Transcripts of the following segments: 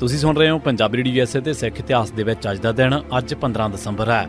ਤੁਸੀਂ ਸੁਣ ਰਹੇ ਹੋ ਪੰਜਾਬੀ ਰੇਡੀਓ ਐਸਏ ਤੇ ਸਿੱਖ ਇਤਿਹਾਸ ਦੇ ਵਿੱਚ ਅੱਜ ਦਾ ਦਿਨ, ਅੱਜ 15 ਦਸੰਬਰ ਹੈ।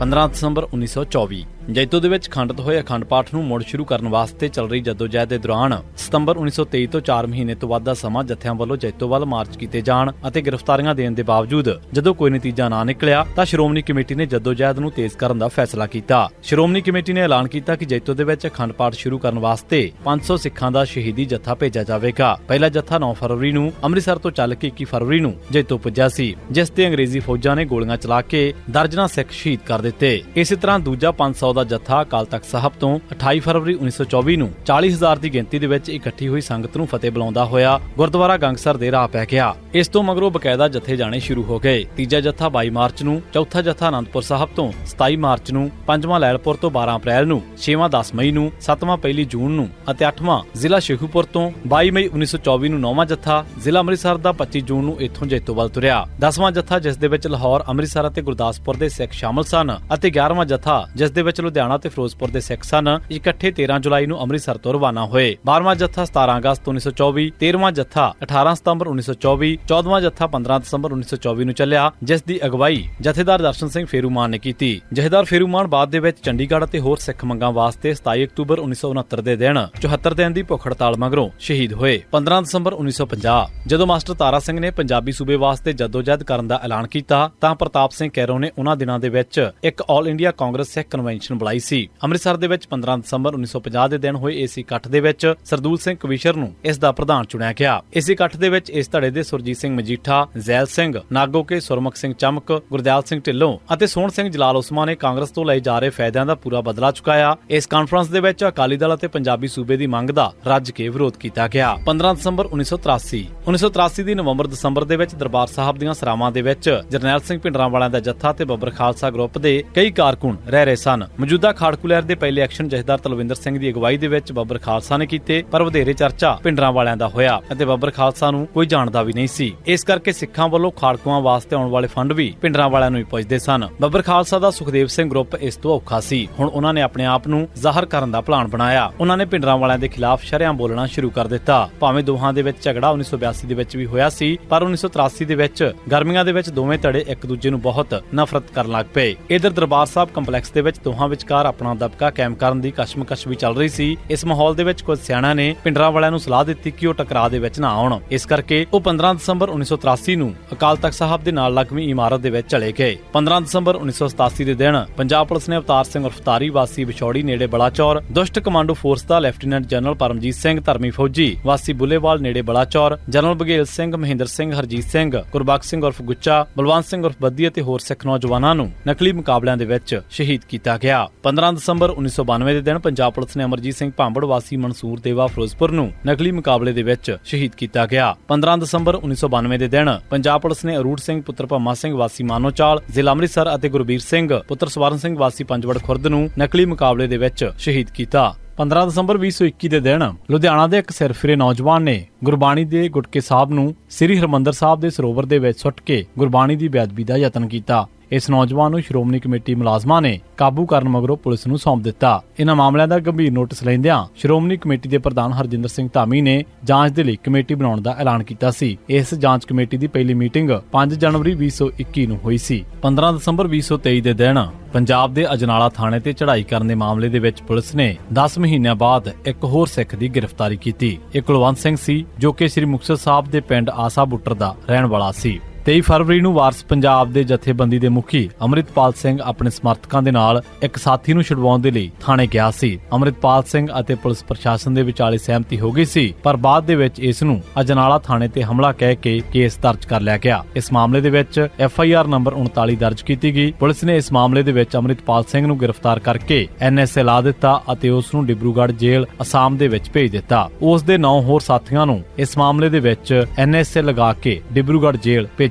15 ਦਸੰਬਰ 1924 ਜੈਤੋ ਦੇ ਵਿੱਚ ਖੰਡਤ ਹੋਏ ਅਖੰਡ ਪਾਠ ਨੂੰ ਮੁੜ ਸ਼ੁਰੂ ਕਰਨ ਵਾਸਤੇ ਚੱਲ ਰਹੀ ਜਦੋਜਹਿਦ ਦੇ ਦੌਰਾਨ ਸਤੰਬਰ 1923 ਤੋਂ 4 ਮਹੀਨੇ ਤੋਂ ਵੱਧ ਦਾ ਸਮਾਂ ਜਥਿਆਂ ਵੱਲੋਂ ਜੈਤੋ ਵੱਲ ਮਾਰਚ ਕੀਤੇ ਜਾਣ ਅਤੇ ਗ੍ਰਿਫਤਾਰੀਆਂ ਦੇਣ ਦੇ ਬਾਵਜੂਦ ਜਦੋਂ ਕੋਈ ਨਤੀਜਾ ਨਾ ਨਿਕਲਿਆ ਤਾਂ ਸ਼੍ਰੋਮਣੀ ਕਮੇਟੀ ਨੇ ਜਦੋਜਹਿਦ ਨੂੰ ਤੇਜ਼ ਕਰਨ ਦਾ ਫੈਸਲਾ ਕੀਤਾ। ਸ਼੍ਰੋਮਣੀ ਕਮੇਟੀ ਨੇ ਐਲਾਨ ਕੀਤਾ ਕਿ ਜੈਤੋ ਦੇ ਵਿੱਚ ਅਖੰਡ ਪਾਠ ਸ਼ੁਰੂ ਕਰਨ ਵਾਸਤੇ 500 ਸਿੱਖਾਂ ਦਾ ਸ਼ਹੀਦੀ ਜਥਾ ਭੇਜਿਆ ਜਾਵੇਗਾ। ਪਹਿਲਾ ਜਥਾ 9 ਫਰਵਰੀ ਨੂੰ ਅੰਮ੍ਰਿਤਸਰ ਤੋਂ ਚੱਲ ਕੇ 21 ਫਰਵਰੀ ਨੂੰ ਜੈਤੋ ਪੁੱਜਿਆ ਸੀ, ਜਿਸ ਤੇ ਅੰਗਰੇਜ਼ੀ ਫੌਜਾਂ ਨੇ ਗੋਲੀਆਂ ਚਲਾ ਕੇ ਦਰਜਨਾਂ ਸਿੱਖ ਸ਼ਹੀਦ ਕਰ ਦਿੱਤੇ। ਇਸੇ ਤਰ੍ਹਾਂ ਦੂਜਾ 500 ਦਾ ਜਥਾ ਅਕਾਲ ਤਖਤ ਸਾਹਿਬ ਤੋਂ 28 ਫਰਵਰੀ 1924 ਨੂੰ 40000 ਦੀ ਗਿਣਤੀ ਦੇ ਵਿੱਚ ਇਕੱਠੀ ਹੋਈ ਸੰਗਤ ਨੂੰ ਫਤਿਹ ਬੁਲਾਉਂਦਾ ਹੋਇਆ ਗੁਰਦੁਆਰਾ ਗੰਗਸਰ ਦੇ ਰਾਹ ਪੈ ਗਿਆ। ਇਸ ਤੋਂ ਮਗਰੋਂ ਬਕਾਇਦਾ ਜਥੇ ਜਾਣੇ ਸ਼ੁਰੂ ਹੋ ਗਏ। ਤੀਜਾ ਜਥਾ 22 ਮਾਰਚ ਨੂੰ, ਚੌਥਾ ਜਥਾ ਅਨੰਦਪੁਰ ਸਾਹਿਬ ਤੋਂ 27 ਮਾਰਚ ਨੂੰ, ਪੰਜਵਾਂ ਲੈਲਪੁਰ ਤੋਂ 12 ਅਪ੍ਰੈਲ ਨੂੰ, ਛੇਵਾਂ 10 ਮਈ ਨੂੰ, ਸੱਤਵਾਂ ਪਹਿਲੀ ਜੂਨ ਨੂੰ ਅਤੇ ਅੱਠਵਾਂ ਜ਼ਿਲ੍ਹਾ ਸ਼ੇਖੂਪੁਰ ਤੋਂ 22 ਮਈ 1924 ਨੂੰ ਨੌਵਾਂ ਜਥਾ ਜ਼ਿਲ੍ਹਾ ਅੰਮ੍ਰਿਤਸਰ ਦਾ 25 ਜੂਨ ਨੂੰ ਇੱਥੋਂ ਜੈਤੋ ਵੱਲ ਤੁਰਿਆ। 10ਵਾਂ ਜਥਾ ਜਿਸ ਦੇ ਵਿੱਚ ਲਾਹੌਰ, ਅੰਮ੍ਰਿਤਸਰ ਅਤੇ ਗੁਰਦਾਸਪੁਰ ਦੇ ਸਿੱਖ ਸ਼ਾਮਲ ਸਨ ਅਤੇ 11ਵਾਂ ਜਥਾ ਜਿਸ ਦੇ ਵਿੱਚ ਲੁਧਿਆਣਾ ਤੇ ਫਿਰੋਜ਼ਪੁਰ ਦੇ ਸਿੱਖ ਸਨ। ਇਕੱਠੇ 13 ਜੁਲਾਈ ਨੂੰ ਅੰਮ੍ਰਿਤਸਰ ਤੋਂ ਰਵਾਨਾ ਹੋਏ। 12ਵਾਂ ਜਥਾ 17 ਅਗਸਤ 1924 13ਵਾਂ ਜਥਾ 18 ਸਤੰਬਰ 1924 14ਵਾਂ ਜੱਥਾ 15 ਦਸੰਬਰ 1924 ਨੂੰ ਚੱਲਿਆ, ਜਿਸ ਦੀ ਅਗਵਾਈ ਜਥੇਦਾਰ ਦਰਸ਼ਨ ਸਿੰਘ ਫੇਰੂਮਾਨ ਨੇ ਕੀਤੀ। ਜਥੇਦਾਰ ਫੇਰੂਮਾਨ ਬਾਅਦ ਦੇ ਵਿੱਚ ਚੰਡੀਗੜ੍ਹ ਅਤੇ ਹੋਰ ਸਿੱਖ ਮੰਗਾਂ ਵਾਸਤੇ 27 ਅਕਤੂਬਰ 1969 ਦੇ ਦਿਨ 74 ਦਿਨ ਦੀ ਭੁੱਖ ਹੜਤਾਲ ਮਗਰੋਂ ਸ਼ਹੀਦ ਹੋਏ। 15 ਦਸੰਬਰ 1950 ਜਦੋਂ ਮਾਸਟਰ ਤਾਰਾ ਸਿੰਘ ਨੇ ਪੰਜਾਬੀ ਸੂਬੇ ਵਾਸਤੇ ਜਦੋਜਹਿਦ ਕਰਨ ਦਾ ਐਲਾਨ ਕੀਤਾ, ਤਾਂ ਪ੍ਰਤਾਪ ਸਿੰਘ ਕੈਰੋ ਨੇ ਉਹਨਾਂ ਦਿਨਾਂ ਦੇ ਵਿੱਚ ਇੱਕ all India Congress Sikh convention ਬੁਲਾਈ ਸੀ। ਅੰਮ੍ਰਿਤਸਰ ਦੇ ਵਿੱਚ 15 ਦਸੰਬਰ 1950 ਦੇ ਦਿਨ ਹੋਏ ਏਸੀ ਇਕੱਠ ਦੇ ਵਿੱਚ ਸਰਦੂਲ ਸਿੰਘ ਕਵੀਸ਼ਰ ਨੂੰ ਇਸ ਦਾ ਪ੍ਰਧਾਨ ਚੁਣਿਆ ਗਿਆ। ਇਸ ਇਕੱਠ ਦੇ ਵਿੱਚ ਇਸ ਧੜੇ ਦੇ ਸੁਰਜੀਤ ਸਿੰਘ ਮਜੀਠਾ, ਜ਼ੈਲ ਸਿੰਘ ਨਾਗੋਕੇ ਸੁਰਮੁਖ ਸਿੰਘ ਚਮਕ, ਗੁਰਦਿਆਲ ਸਿੰਘ ਢਿੱਲੋਂ ਅਤੇ ਸੋਹਣ ਸਿੰਘ ਜਲਾਲ ਉਸਮਾ ਨੇ ਕਾਂਗਰਸ ਤੋਂ ਲਏ ਜਾ ਰਹੇ ਫਾਇਦਿਆਂ ਦਾ ਪੂਰਾ ਬਦਲਾ ਚੁਕਾਇਆ। ਇਸ ਕਾਨਫਰੰਸ ਦੇ ਵਿੱਚ ਅਕਾਲੀ ਦਲ ਅਤੇ ਪੰਜਾਬੀ ਸੂਬੇ ਦੀ ਮੰਗ ਦਾ ਰੱਜ ਕੇ ਵਿਰੋਧ ਕੀਤਾ ਗਿਆ। 15 ਦਸੰਬਰ 1983 1983 ਦੀ ਨਵੰਬਰ ਦਸੰਬਰ ਦੇ ਵਿੱਚ ਦਰਬਾਰ ਸਾਹਿਬ ਦੀਆਂ ਸਰਾਵਾਂ ਦੇ ਵਿੱਚ ਜਰਨੈਲ ਸਿੰਘ ਭਿੰਡਰਾਂ ਵਾਲਿਆਂ ਦਾ ਜੱਥਾ ਤੇ ਬੱਬਰ ਖਾਲਸਾ ਗਰੁੱਪ ਦੇ ਕਈ ਕਾਰਕੁਨ ਰਹਿ ਰਹੇ ਸਨ। ਮੌਜੂਦਾ ਖਾੜਕੂ ਲਹਿਰ ਦੇ ਪਹਿਲੇ ਐਕਸ਼ਨ ਜਥੇਦਾਰ ਤਲਵਿੰਦਰ ਸਿੰਘ ਦੀ ਅਗਵਾਈ ਦੇ ਵਿੱਚ ਬੱਬਰ ਖਾਲਸਾ ਨੇ ਕੀਤੇ, ਪਰ ਵਧੇਰੇ ਚਰਚਾ ਭਿੰਡਰਾਂ ਵਾਲਿਆਂ ਦਾ ਹੋਇਆ ਅਤੇ ਬੱਬਰ ਖਾਲਸਾ ਨੂੰ ਕੋਈ ਜਾਣਦਾ ਵੀ ਨਹੀਂ ਸੀ। ਇਸ ਕਰਕੇ ਸਿੱਖਾਂ ਵੱਲੋਂ ਖਾੜਕੂਆਂ ਵਾਸਤੇ ਆਉਣ ਵਾਲੇ ਫੰਡ ਵੀ ਭਿੰਡਰਾਂ ਵਾਲਿਆਂ ਨੂੰ ਹੀ ਪੁੱਜਦੇ ਸਨ। ਬੱਬਰ ਖਾਲਸਾ ਦਾ ਸੁਖਦੇਵ ਸਿੰਘ ਗਰੁੱਪ ਇਸ ਤੋਂ ਔਖਾ ਸੀ। ਹੁਣ ਉਹਨਾਂ ਨੇ ਆਪਣੇ ਆਪ ਨੂੰ ਜ਼ਾਹਰ ਕਰਨ ਦਾ ਪਲਾਨ ਬਣਾਇਆ। ਉਹਨਾਂ ਨੇ ਪਿੰਡਰਾਂ ਵਾਲਿਆਂ ਦੇ ਖਿਲਾਫ ਸ਼ਰਿਆਂ ਬੋਲਣਾ ਸ਼ੁਰੂ ਕਰ ਦਿੱਤਾ। ਭਾਵੇਂ ਦੋਹਾਂ ਦੇ ਵਿੱਚ ਝਗੜਾ 1982 ਦੇ ਵਿੱਚ ਵੀ ਹੋਇਆ ਸੀ, ਪਰ 1983 ਦੇ ਵਿੱਚ ਗਰਮੀਆਂ ਦੇ ਵਿੱਚ ਦੋਵੇਂ ਧੜੇ ਇੱਕ ਦੂਜੇ ਨੂੰ ਬਹੁਤ ਨਫ਼ਰਤ ਕਰਨ ਲੱਗ ਪਏ। ਇਧਰ ਦਰਬਾਰ ਸਾਹਿਬ ਕੰਪਲੈਕਸ ਦੇ ਵਿੱਚ ਦੋਹਾਂ ਵਿਚਕਾਰ ਆਪਣਾ ਦਬਕਾ ਕਾਇਮ ਕਰਨ ਦੀ ਕਸ਼ਮਕਸ਼ ਵੀ ਚੱਲ ਰਹੀ ਸੀ। ਇਸ ਮਾਹੌਲ ਦੇ ਵਿੱਚ ਕੁਝ ਸਿਆਣਾ ਨੇ ਪਿੰਡਰਾਂ ਵਾਲਿਆਂ ਨੂੰ ਸਲਾਹ ਦਿੱਤੀ ਕਿ ਉਹ ਟਕਰਾਅ ਦੇ ਵਿੱਚ ਨਾ ਆਉਣ। ਇਸ ਕਰਕੇ ਉਹ 15 ਦਸੰਬਰ 1983 ਨੂੰ ਅਕਾਲ ਤਖਤ ਸਾਹਿਬ ਦੇ ਨਾਲ ਲੱਗਵੀਂ ਇਮਾਰਤ ਦੇ ਵਿੱਚ ਚਲੇ ਗਏ। 15 ਦਸੰਬਰ 1987 ਦੇ ਦਿਨ ਪੰਜਾਬ ਪੁਲਿਸ ਨੇ ਅਵਤਾਰ ਸਿੰਘ ਉਰਫਤਾਰੀ ਵਾਸੀ ਵਿਛੋੜੀ ਨੇੜੇ ਬਲਾਚੌਰ, ਦੁਸ਼ਟ ਕਮਾਂਡੋ ਫੋਰਸ ਦਾ ਲੈਫਟੀਨੈਂਟ ਜਨਰਲ ਪਰਮਜੀਤ ਸਿੰਘ ਧਰਮੀ ਫੌਜੀ, ਵਾਸੀ ਬੁੱਲੇਵਾਲ ਨੇੜੇ ਬਲਾਚੌਰ, ਜਨਰਲ ਬਗੇਲ ਸਿੰਘ, ਮਹਿੰਦਰ ਸਿੰਘ, ਹਰਜੀਤ ਸਿੰਘ ਗੁਰਬਖਸ਼ ਸਿੰਘ ਉਰਫ ਗੁੱਚਾ, ਬਲਵੰਤ ਸਿੰਘ ਉਰਫ ਬੱਦੀ ਅਤੇ ਹੋਰ ਸਿੱਖ ਨੌਜਵਾਨਾਂ ਨੂੰ ਨਕਲੀ ਮੁਕਾਬਲਿਆਂ ਦੇ ਵਿੱਚ ਸ਼ਹੀਦ ਕੀਤਾ ਗਿਆ। 15 ਦਸੰਬਰ 1992 ਦੇ ਦਿਨ ਪੰਜਾਬ ਪੁਲਿਸ ਨੇ ਅਮਰਜੀਤ ਸਿੰਘ ਭਾਂਬੜ ਵਾਸੀ ਮਨਸੂਰ ਦੇਵਾ ਫਿਰੋਜ਼ਪੁਰ ਨੂੰ ਨਕਲੀ ਮੁਕਾਬਲੇ ਦੇ ਵਿੱਚ ਸ਼ਹੀਦ ਕੀਤਾ ਗਿਆ। 15 ਦਸੰਬਰ 1992 ਦੇ ਦਿਨ ਪੰਜਾਬ ਪੁਲਿਸ ਨੇ ਅਰੂੜ ਸਿੰਘ, ਪੁੱਤਰ ਭੰਮਾ ਸਿੰਘ ਵਾਸੀ ਮਾਨੋਚਾਲ ਜ਼ਿਲ੍ਹਾ ਅੰਮ੍ਰਿਤਸਰ ਅਤੇ ਗੁਰਬੀਰ ਸਿੰਘ, ਪੁੱਤਰ ਸਵਰਨ ਸਿੰਘ ਵਾਸੀ ਪੰਜਵੜ ਖੁਰਦ ਨੂੰ ਨਕਲੀ ਮੁਕਾਬਲੇ ਦੇ ਵਿੱਚ ਸ਼ਹੀਦ ਕੀਤਾ। 15 ਦਸੰਬਰ 2021 ਦੇ ਦਿਨ ਲੁਧਿਆਣਾ ਦੇ ਇੱਕ ਸਿਰਫਿਰੇ ਨੌਜਵਾਨ ਨੇ ਗੁਰਬਾਣੀ ਦੇ ਗੁਟਕੇ ਸਾਹਿਬ ਨੂੰ ਸ੍ਰੀ ਹਰਮੰਦਰ ਸਾਹਿਬ ਦੇ ਸਰੋਵਰ ਦੇ ਵਿੱਚ ਸੁੱਟ ਕੇ ਗੁਰਬਾਣੀ ਦੀ ਬੇਅਦਬੀ ਦਾ ਯਤਨ ਕੀਤਾ। ਇਸ ਨੌਜਵਾਨ ਨੂੰ ਸ਼੍ਰੋਮਣੀ ਕਮੇਟੀ ਮੁਲਾਜ਼ਮਾਂ ਨੇ ਕਾਬੂ ਕਰਨ ਮਗਰੋਂ ਪੁਲਿਸ ਨੂੰ ਸੌਂਪ ਦਿੱਤਾ। ਇਹਨਾਂ ਮਾਮਲਿਆਂ ਦਾ ਗੰਭੀਰ ਨੋਟਿਸ ਲੈਂਦਿਆਂ ਸ਼੍ਰੋਮਣੀ ਕਮੇਟੀ ਦੇ ਪ੍ਰਧਾਨ ਹਰਜਿੰਦਰ ਸਿੰਘ ਧਾਮੀ ਨੇ ਜਾਂਚ ਦੇ ਲਈ ਕਮੇਟੀ ਬਣਾਉਣ ਦਾ ਐਲਾਨ ਕੀਤਾ ਸੀ। ਇਸ ਜਾਂਚ ਕਮੇਟੀ ਦੀ ਪਹਿਲੀ ਮੀਟਿੰਗ 5 ਜਨਵਰੀ 2021 ਨੂੰ ਹੋਈ ਸੀ। 15 ਦਸੰਬਰ 2023 ਦੇ ਦਿਨ ਪੰਜਾਬ ਦੇ ਅਜਨਾਲਾ ਥਾਣੇ ਤੇ ਚੜ੍ਹਾਈ ਕਰਨ ਦੇ ਮਾਮਲੇ ਦੇ ਵਿੱਚ ਪੁਲਿਸ ਨੇ 10 ਮਹੀਨਿਆਂ ਬਾਅਦ ਇੱਕ ਹੋਰ ਸਿੱਖ ਦੀ ਗ੍ਰਿਫਤਾਰੀ ਕੀਤੀ। ਇਹ ਕੁਲਵੰਤ ਸਿੰਘ ਸੀ, ਜੋ ਕਿ ਸ੍ਰੀ ਮੁਕਤਸਰ ਸਾਹਿਬ ਦੇ ਪਿੰਡ ਆਸਾ ਬੁੱਟਰ ਦਾ ਰਹਿਣ ਵਾਲਾ ਸੀ। 23 ਫਰਵਰੀ ਨੂੰ ਵਾਰਸ ਪੰਜਾਬ ਦੇ ਜਥੇਬੰਦੀ ਦੇ ਮੁਖੀ ਅਮਰਿਤਪਾਲ ਸਿੰਘ ਆਪਣੇ ਸਮਰਥਕਾਂ ਦੇ ਨਾਲ ਇੱਕ ਸਾਥੀ ਨੂੰ ਛੁਡਵਾਉਣ ਦੇ ਲਈ ਥਾਣੇ ਗਿਆ ਸੀ। ਅਮਰਿਤਪਾਲ ਸਿੰਘ ਅਤੇ ਪੁਲਿਸ ਪ੍ਰਸ਼ਾਸਨ ਦੇ ਵਿਚਾਲੇ ਸਹਿਮਤੀ ਹੋ ਗਈ ਸੀ, ਪਰ ਬਾਅਦ ਦੇ ਵਿੱਚ ਇਸ ਨੂੰ ਅਜਨਾਲਾ ਥਾਣੇ ਤੇ ਹਮਲਾ ਕਹਿ ਕੇ ਕੇਸ ਦਰਜ ਕਰ ਲਿਆ ਗਿਆ। ਇਸ ਮਾਮਲੇ ਦੇ ਵਿੱਚ ਐਫ ਆਈ ਆਰ ਨੰਬਰ 39 ਦਰਜ ਕੀਤੀ ਗਈ। ਪੁਲਿਸ ਨੇ ਇਸ ਮਾਮਲੇ ਦੇ ਵਿੱਚ ਅਮਰਿਤਪਾਲ ਸਿੰਘ ਨੂੰ ਗ੍ਰਿਫਤਾਰ ਕਰਕੇ ਐਨ ਐਸ ਏ ਲਾ ਦਿੱਤਾ ਅਤੇ ਉਸ ਨੂੰ ਡਿਬਰੂਗੜ੍ਹ ਜੇਲ੍ਹ ਅਸਾਮ ਦੇ ਵਿੱਚ ਭੇਜ ਦਿੱਤਾ। ਉਸ ਦੇ 9 ਹੋਰ ਸਾਥੀਆਂ ਨੂੰ ਇਸ ਮਾਮਲੇ ਦੇ ਵਿੱਚ ਐਨ ਐਸ ਏ ਲਗਾ ਕੇ ਡਿਬਰੂਗੜ੍ਹ ਜੇਲ੍ਹ ਭੇਜ